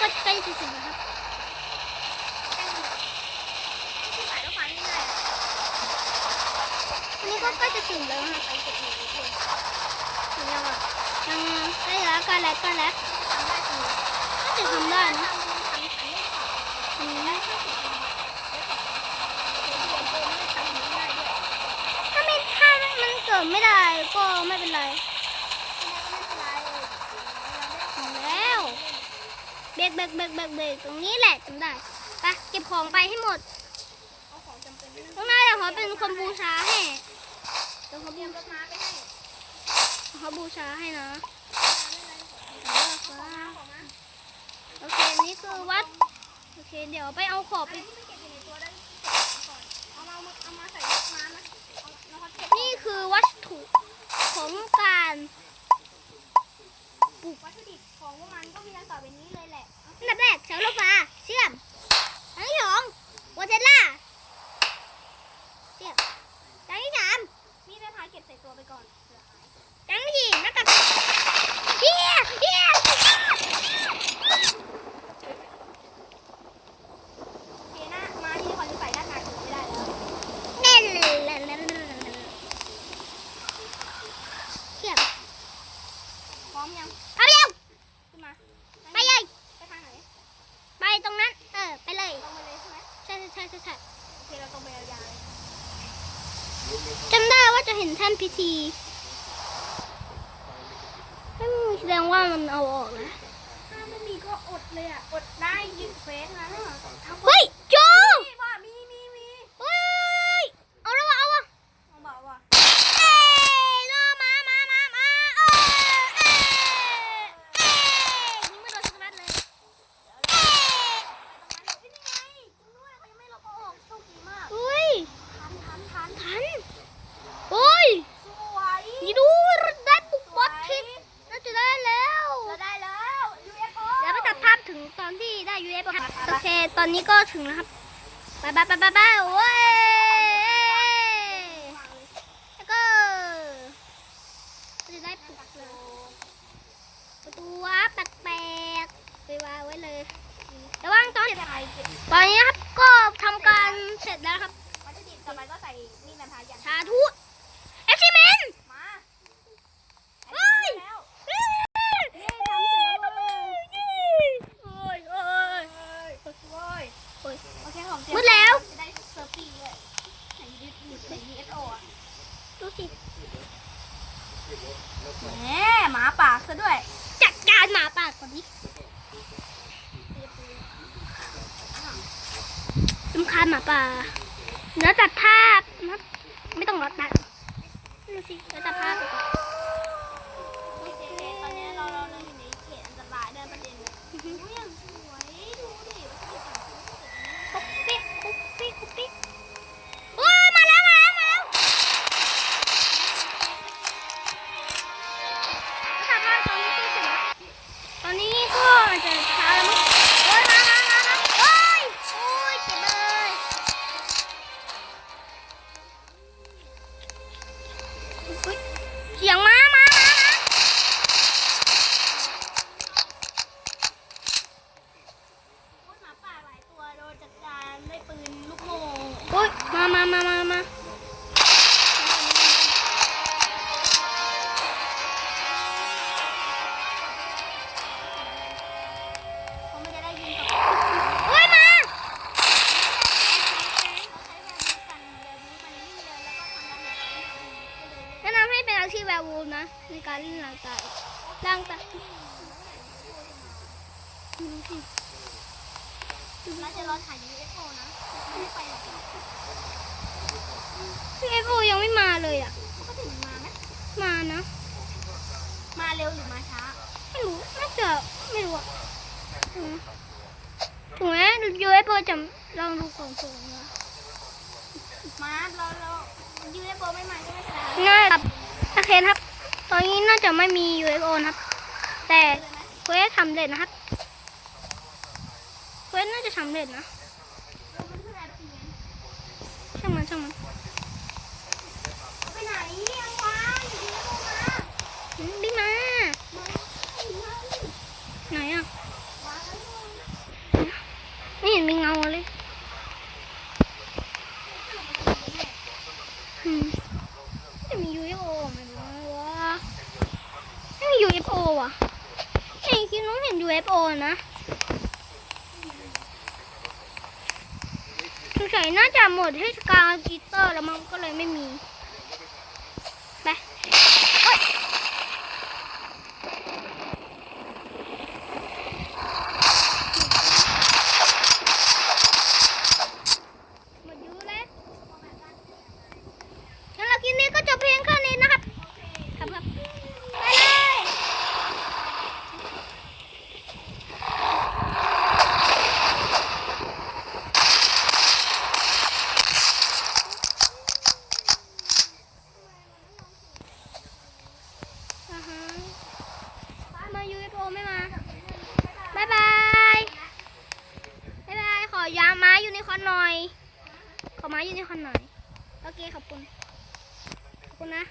ก็ใกล้จะถึงแล้วครับวันนี้ก็ใกล้จะถึงแล้วครับถึงยังอะยังใกล้แล้วใกล้แล้วทำได้ถึงวก็จะทำได้นะถ้าไม่ถ้ามันเกิดไม่ได้ก็ไม่เป็นไร บรกเบรกเบรกเบรกเบรกตรงนี้แหละจำได้ไปเก็บของไปให้หมดเอาของจำเป็นไม่ตรต้องงนั้นเดี๋ยวเขาเป็นคนบูชาให้เดี๋ยวเขาเตรีบูยมรถม้าไปให้เขาบูชาให้นะของมาของมาโอเคนี่คือวัดโอเค เดี๋ยวไปเอาของอะไปที่ไม่เก็บอยู่ในตัวได้ก่อนเอามาใส่รถม้านะเอาแล้วเขาเก็บนี่คือวัตถุของการ วัตถุดิบของพวกมันก็มีดังต่อไปนี้เลยแหละ อันดับแรกเสาโลฟ้าเชื่อมอันที่สองวอเทลล่าเชื่อมอันที่สาม มีดไม้พายเก็บใส่ตัวไปก่อนเผื่อหาย อันที่สี่หน้ากากเฮียเฮีย โอเคนะม้านี่เขาจะใส่หน้ากากถึงไม่ได้แล้ว เน่นเชื่อม พร้อมยัง เอาเร็ว ขึ้น มาไปเลย ไปทางไหนไปตรงนั้น เออ ไปเลยลงไปเลยใช่ไหมใช่ใช่ใช่ใช่โอเคเราตรงไปยาวๆเลยจำได้ว่าจะเห็นท่านพิธีอืมแสดงว่ามันเอาออกแล้วถ้าไม่มีก็อดเลยอะ อดได้ยืนเฟสนะทำเฮ้ยโจ มีว่ามีมีมี เฮ้ย เอาแล้ววะเอาวะ เอาบอกว่า เอ้ยโนมามามามาเออเอ้ยเอ้ยยิงไม่โดนสักนัดเลยเอ้ย ไปตรงนั้นเฮ้ยนี่ไงจริงด้วยเขายังไม่ลบเอาออกโชคดีมาก เฮ้ย ทันทันทัน ทันเฮ้ย สวย นี่ดูได้ปุกป๊อตทิกน่าจะได้แล้ว เราได้แล้ว UFO เดี๋ยวไปตัดภาพถึงตอนที่ได้ UFO ครับโอเค ตอ นนี้ก็ถึงแล้วครับบายบายบายบายโอ้ย แล้วก็จะได้ปลุกเลยประตูวับแปลกๆไปวางไว้เลยระวังตอน เก็บไทยเก็บ ตอนนี้ครับก็ทำการเสร็จแล้วครับ วัตถุดิบต่อไปก็ใส่มีดไม้พายอย่าง สาธุเอฟซีเมน มา เฮ้ย แล้ว เฮ้ย เย้ทำเสร็จแล้วเว้ย โอ้ยโอ้ย โอ้ย โอ้ย โอเคผ มเตรียมืดแล้วจะได้เซอร์ฟี่ด้วยไหนยึดยึดไหน UFO อะดูสิแหมหมาปากซะด้วย จัดการหมาป่าก่อนดิรำคาญหมาป่าเนื้อตัดภาพนะไม่ต้องรอตัดดูสิเนื้อตัดภาพ ร่างกายน่าจะรอถ่าย UFO นะไม่ได้ไปหรอกพี่เอฟโอยังไม่มาเลยอะเขาก็ถึงมาไหมมานะ มาเร็วหรือมาช้า ไม่รู้ น่าจะไม่รู้อะอืมถูกไหมยูเอฟโอจะลองดูของสูงนะมาเราเรา UFO ไม่มาก็ไม่เป็นไรง่ายครับโอเคครับ ตอนนี้น่าจะไม่มี UFO นะครับ แต่เควสสำเร็จนะครับเควสน่าจะทำเร็จนะช่างมันช่างมันไปไหนเนี่ยควายบิ๊มาไหนอะนี่เห็นมีเงาเลยไม่มียูเอฟโอไม่รู้ว่าไม่มียูเอฟโอว่ะ นู้นเห็น UFO นะสงสัยน่าจะหมดเทศกาลกีเตอร์แล้วมันก็เลยไม่มีไปหมดยูแล้แล้วคลินี้ก็จบเพลงแค่นี้นะคะ ไม้ยูนิคอร์นหน่อย โอเค ขอบคุณ ขอบคุณนะ